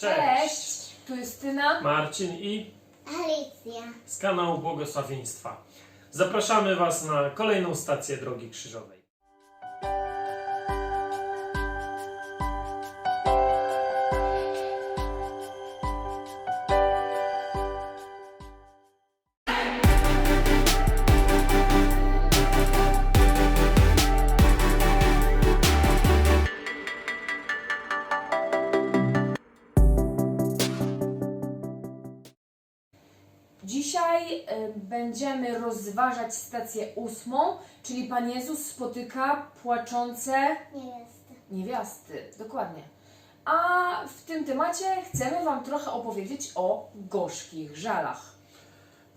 Cześć! Tu Justyna. Marcin i Alicja. z kanału Błogosławieństwa. Zapraszamy Was na kolejną stację Drogi Krzyżowej. Będziemy rozważać stację ósmą, czyli Pan Jezus spotyka płaczące Nie jest. niewiasty. Dokładnie. A w tym temacie chcemy Wam trochę opowiedzieć o gorzkich żalach.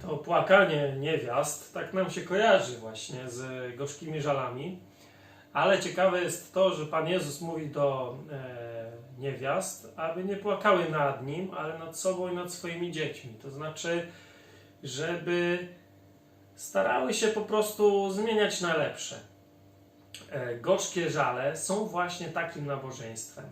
To płakanie niewiast tak nam się kojarzy właśnie z gorzkimi żalami, ale ciekawe jest to, że Pan Jezus mówi do e, niewiast, aby nie płakały nad Nim, ale nad sobą i nad swoimi dziećmi. To znaczy, żeby starały się po prostu zmieniać na lepsze. E, gorzkie żale są właśnie takim nabożeństwem,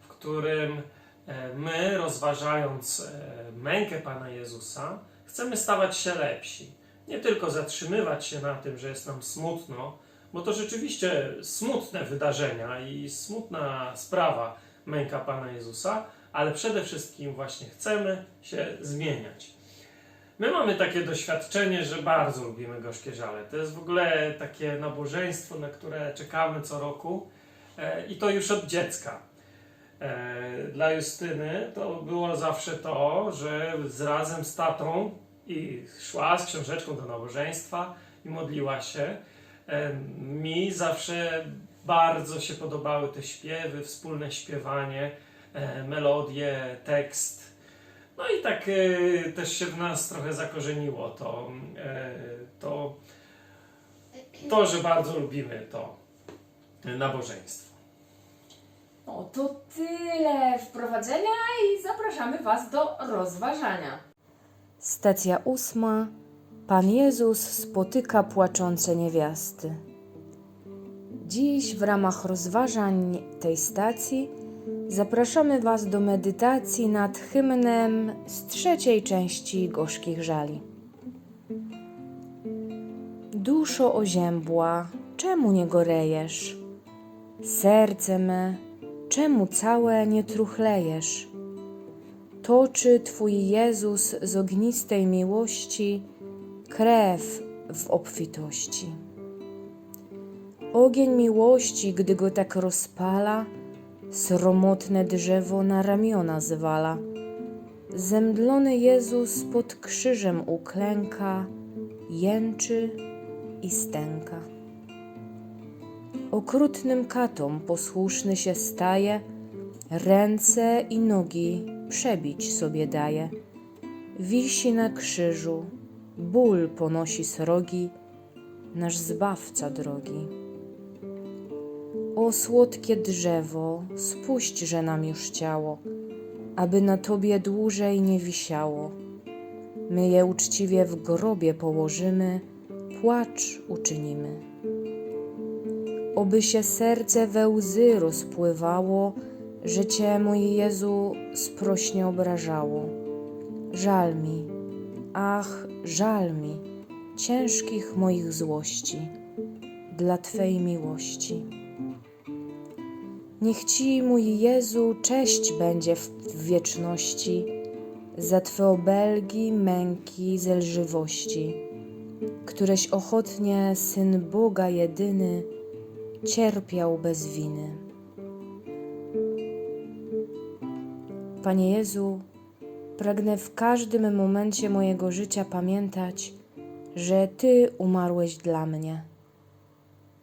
w którym e, my, rozważając e, mękę Pana Jezusa, chcemy stawać się lepsi. Nie tylko zatrzymywać się na tym, że jest nam smutno, bo to rzeczywiście smutne wydarzenia i smutna sprawa męka Pana Jezusa, ale przede wszystkim właśnie chcemy się zmieniać. My mamy takie doświadczenie, że bardzo lubimy gorzkie żale. To jest w ogóle takie nabożeństwo, na które czekamy co roku e, i to już od dziecka. E, Dla Justyny to było zawsze to, że z razem z tatą i szła z książeczką do nabożeństwa i modliła się. E, Mi zawsze bardzo się podobały te śpiewy, wspólne śpiewanie, melodie, tekst. No i tak e, też się w nas trochę zakorzeniło to, e, to, to, że bardzo lubimy to nabożeństwo. No to tyle wprowadzenia i zapraszamy Was do rozważania. Stacja ósma. Pan Jezus spotyka płaczące niewiasty. Dziś w ramach rozważań tej stacji zapraszamy Was do medytacji nad hymnem z trzeciej części Gorzkich Żali. Duszo oziębła, czemu nie gorejesz? Serce me, czemu całe nie truchlejesz? toczy Twój Jezus z ognistej miłości krew w obfitości. Ogień miłości, gdy go tak rozpala, sromotne drzewo na ramiona zwala. Zemdlony Jezus pod krzyżem uklęka, jęczy i stęka. Okrutnym katom posłuszny się staje, ręce i nogi przebić sobie daje. Wisi na krzyżu, ból ponosi srogi, nasz zbawca drogi. O słodkie drzewo, spuśćże nam już ciało, aby na tobie dłużej nie wisiało. My je uczciwie w grobie położymy, płacz uczynimy. Oby się serce we łzy rozpływało, że Cię, mój Jezu, sprośnie obrażało. Żal mi, ach, żal mi, ciężkich moich złości, dla Twej miłości. Niech Ci, mój Jezu, cześć będzie w wieczności za Twe obelgi, męki, zelżywości, któreś ochotnie Syn Boga jedyny cierpiał bez winy. Panie Jezu, pragnę w każdym momencie mojego życia pamiętać, że Ty umarłeś dla mnie.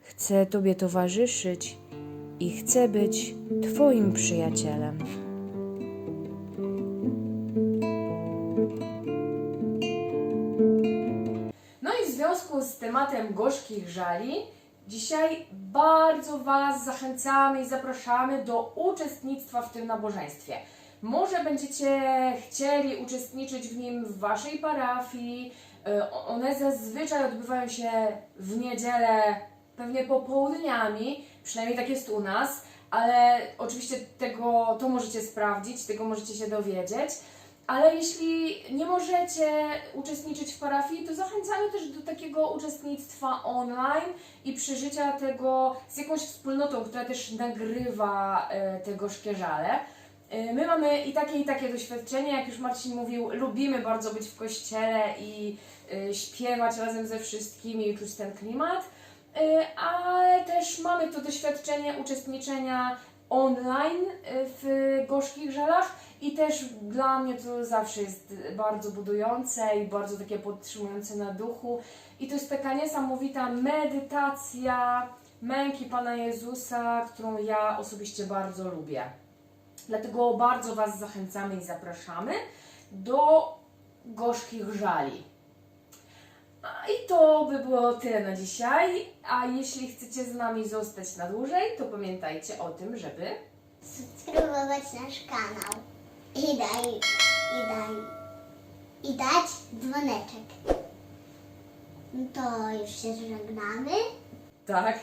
Chcę Tobie towarzyszyć i chcę być Twoim przyjacielem. No i w związku z tematem gorzkich żali, dzisiaj bardzo Was zachęcamy i zapraszamy do uczestnictwa w tym nabożeństwie. Może będziecie chcieli uczestniczyć w nim w Waszej parafii. Y, One zazwyczaj odbywają się w niedzielę, pewnie popołudniami, przynajmniej tak jest u nas, ale oczywiście tego to możecie sprawdzić, tego możecie się dowiedzieć. Ale jeśli nie możecie uczestniczyć w parafii, to zachęcamy też do takiego uczestnictwa online i przeżycia tego z jakąś wspólnotą, która też nagrywa e, te gorzkie żale. E, My mamy i takie, i takie doświadczenie, jak już Marcin mówił, lubimy bardzo być w kościele i e, śpiewać razem ze wszystkimi i czuć ten klimat, ale też mamy to doświadczenie uczestniczenia online e, w gorzkich żalach i też dla mnie to zawsze jest bardzo budujące i bardzo takie podtrzymujące na duchu. I to jest taka niesamowita medytacja męki Pana Jezusa, którą ja osobiście bardzo lubię. Dlatego bardzo Was zachęcamy i zapraszamy do gorzkich żali. I to by było tyle na dzisiaj. A jeśli chcecie z nami zostać na dłużej, to pamiętajcie o tym, żeby Subskrybować nasz kanał. I daj, i daj, i dać dzwoneczek. No to już się żegnamy. Tak.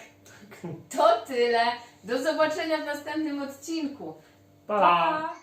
To tyle. Do zobaczenia w następnym odcinku. Pa! pa.